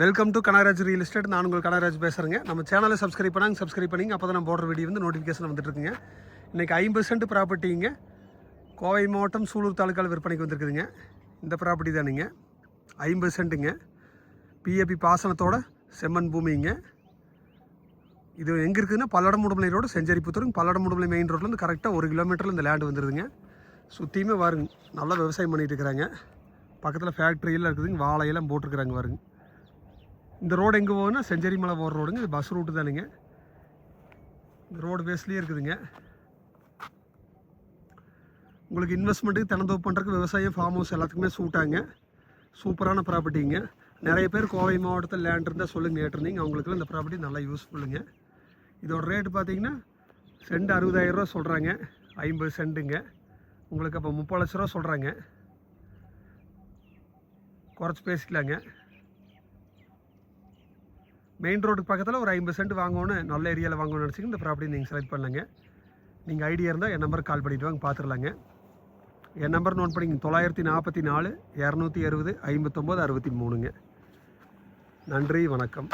Welcome to Kanagaraj real estate நான் உங்கள் கனகராஜ் பேசுகிறேங்க நம்ம சேனலை சப்ஸ்கிரைப் பண்ணாங்க சப்ஸ்கிரைப் பண்ணிங்க. அப்போ தான் நம்ம போடுற வீடியோ வந்து நோட்டிஃபிகேஷன் வந்துட்டுருக்குங்க இன்றைக்கி ஐம்பது சென்ட் ப்ராப்பர்ட்டிங்க கோவை மாவட்டம் சூலூர் தாலுக்காவில் விற்பனைக்கு வந்திருக்குதுங்க. இந்த ப்ராப்பர்ட்டி தானுங்க. ஐம்பது சென்ட்டுங்க பிஏபி பாசனத்தோட செம்மண் பூமிங்க. இது எங்கே இருக்குதுன்னா பல்லடம் முடுமலை ரோடு செஞ்சேரிப்புத்தூர் பல்லடம் முடுமலை மெயின் ரோட்லேருந்து கரெக்டாக ஒரு கிலோமீட்டரில் இந்த லேண்ட் வந்துடுதுங்க சுற்றியுமே வருங்க நல்லா விவசாயம் பண்ணிகிட்டு இருக்கிறாங்க. பக்கத்தில் ஃபேக்ட்ரியெல்லாம் இருக்குதுங்க. வாழையெல்லாம் போட்டிருக்கிறாங்க வருங்க இந்த ரோடு எங்கே போகுதுன்னா செஞ்சேரி மலை போகிற ரோடுங்க இது பஸ் ரூட்டு தானுங்க. இந்த ரோடு பேஸ்லேயே இருக்குதுங்க. உங்களுக்கு இன்வெஸ்ட்மெண்ட்டுக்கு தினந்தோப்பு பண்ணுறதுக்கு விவசாயம் ஃபார்ம் ஹவுஸ் எல்லாத்துக்குமே சூட்டாங்க சூப்பரான ப்ராப்பர்ட்டிங்க நிறைய பேர் கோவை மாவட்டத்தில் லேண்ட் இருந்தால் சொல்லுங்க கேட்டிருந்தீங்க. அவங்களுக்குலாம் இந்த ப்ராப்பர்ட்டி நல்லா யூஸ்ஃபுல்லுங்க இதோட ரேட்டு பார்த்தீங்கன்னா சென்ட் அறுபதாயிரம் ரூபா சொல்கிறாங்க ஐம்பது சென்ட்டுங்க உங்களுக்கு அப்போ முப்பது லட்ச ரூபா சொல்கிறாங்க குறைச்சி பேசிக்கலாங்க. மெயின் ரோடுக்கு பக்கத்தில் ஒரு ஐம்பது சென்ட் வாங்கணும்னு நல்ல ஏரியாவில் வாங்கணும்னு நினச்சிங்க இந்த ப்ராப்பர்ட்டி நீங்கள் செலக்ட் பண்ணுங்க. நீங்கள் ஐடியா இருந்தால் என் நம்பருக்கு கால் பண்ணிவிட்டு வாங்க பார்த்துடலாங்க என் நம்பர் நோட் பண்ணிங்க தொள்ளாயிரத்தி நாற்பத்தி நாலு இரநூத்தி அறுபது ஐம்பத்தொம்போது அறுபத்தி மூணுங்க. நன்றி வணக்கம்.